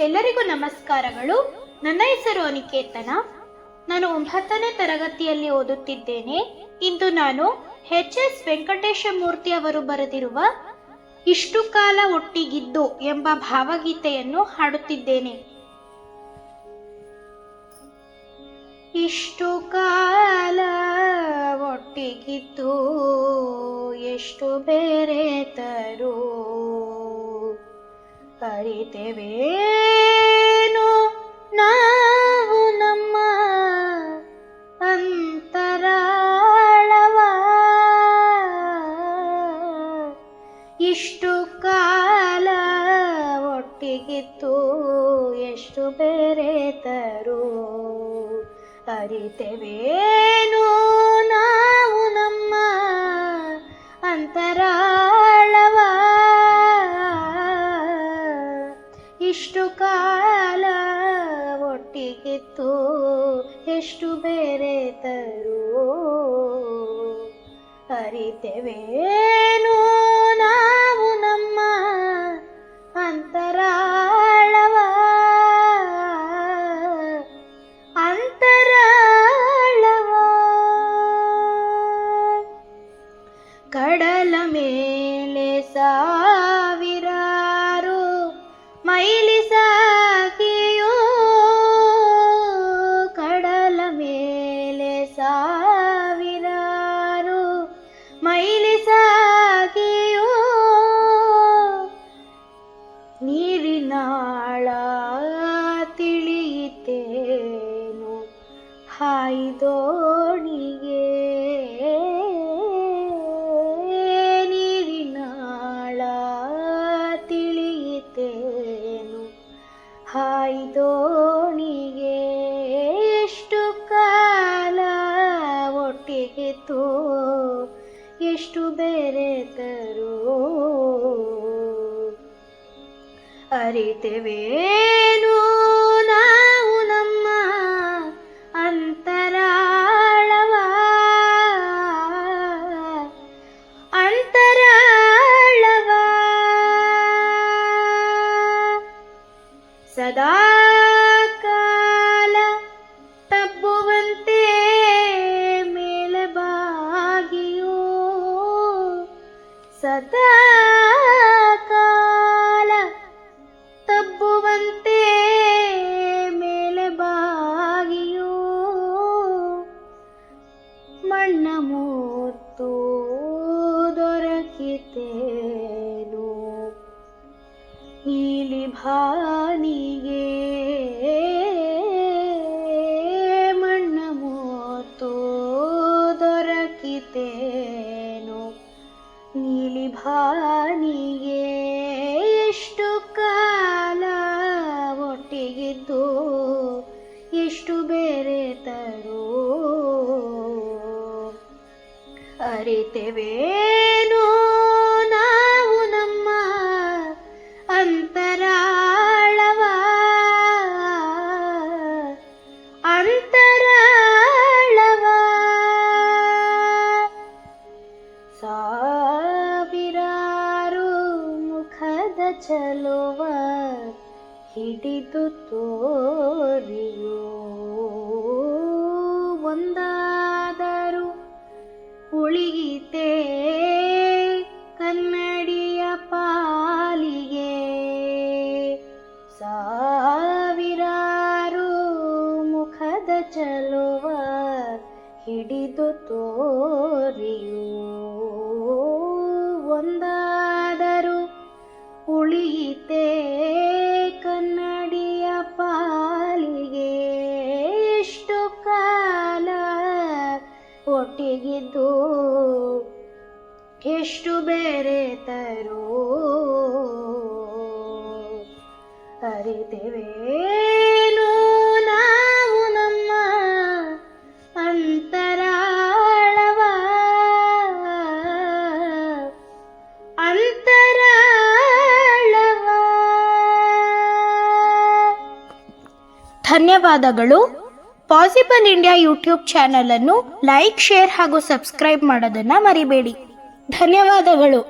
ಎಲ್ಲರಿಗೂ ನಮಸ್ಕಾರಗಳು. ನನ್ನ ಹೆಸರು ಅನಿಕೇತನ. ನಾನು ಒಂಬತ್ತನೇ ತರಗತಿಯಲ್ಲಿ ಓದುತ್ತಿದ್ದೇನೆ. ಇಂದು ನಾನು ಎಚ್ ಎಸ್ ವೆಂಕಟೇಶ ಮೂರ್ತಿ ಅವರು ಬರೆದಿರುವ ಇಷ್ಟು ಕಾಲ ಒಟ್ಟಿಗಿದ್ದು ಎಂಬ ಭಾವಗೀತೆಯನ್ನು ಹಾಡುತ್ತಿದ್ದೇನೆ. ಇಷ್ಟು ಕಾಲ ಒಟ್ಟಿಗಿದ್ದು ಎಷ್ಟು ಬೇರೆ ತರು. ಅರಿತೆವೇನು ಎಷ್ಟು ಬೇರೆ ತರು ಅರಿತೆವೇನು? ನಾವು ನಮ್ಮ ಅಂತರಾಳವ. ಇಷ್ಟು ಕಾಲ ಒಟ್ಟಿಗಿತ್ತು, ಎಷ್ಟು ಬೇರೆ ತರು ಅರಿತೆವೇನು? ನಾವು ನಮ್ಮ ಅಂತರಾಳವ ಕಡಲ ಮೇಲೆ ಸಾವಿರಾರು ಹಾಯ್ದೋಣಿಗೆ ಎಷ್ಟು ಕಾಲ ಒಟ್ಟಿಗೆ ಒಟ್ಟಿಗಿತ್ತು? ಎಷ್ಟು ಬೇರೆ ತರು सदाकाल तब्बुवन्ते मेलभागियो सदा ಭಾನಿಗೆ ಮಣ್ಣ ಮೂರ್ತು ದೊರಕಿತೇನು? ನೀಲಿ ಭಾನಿಗೆ ಎಷ್ಟು ಕಾಲ ಒಟ್ಟಿಗಿದ್ದು? ಎಷ್ಟು ಬೇರೆ ತರು? ಅರಿತೆವೇನು ಚಲುವ ಹಿಡಿದು ತೋರಿಯೋ? ಒಂದಾದರೂ ಉಳಿಯಿತೆ ಕನ್ನಡಿಯ ಪಾಲಿಗೆ? ಸಾವಿರಾರು ಮುಖದ ಚಲುವ ಹಿಡಿದು ತೋರಿಯೋ? ಒಂದಾದರೂ ಉಳಿಯಿತೆ ಒಟ್ಟಿಗಿದ್ದು ಎಷ್ಟು ಬೇರೆ ತರೋ ಅರಿತೆವೇನು? ನಾವು ನಮ್ಮ ಅಂತರಾಳವ. ಅಂತರಾಳವ. ಧನ್ಯವಾದಗಳು. ಪಾಸಿಬಲ್ ಇಂಡಿಯಾ ಯೂಟ್ಯೂಬ್ ಚಾನಲನ್ನು ಲೈಕ್ ಶೇರ್ ಹಾಗೂ ಸಬ್ಸ್ಕ್ರೈಬ್ ಮಾಡೋದನ್ನು ಮರಿಬೇಡಿ. ಧನ್ಯವಾದಗಳು.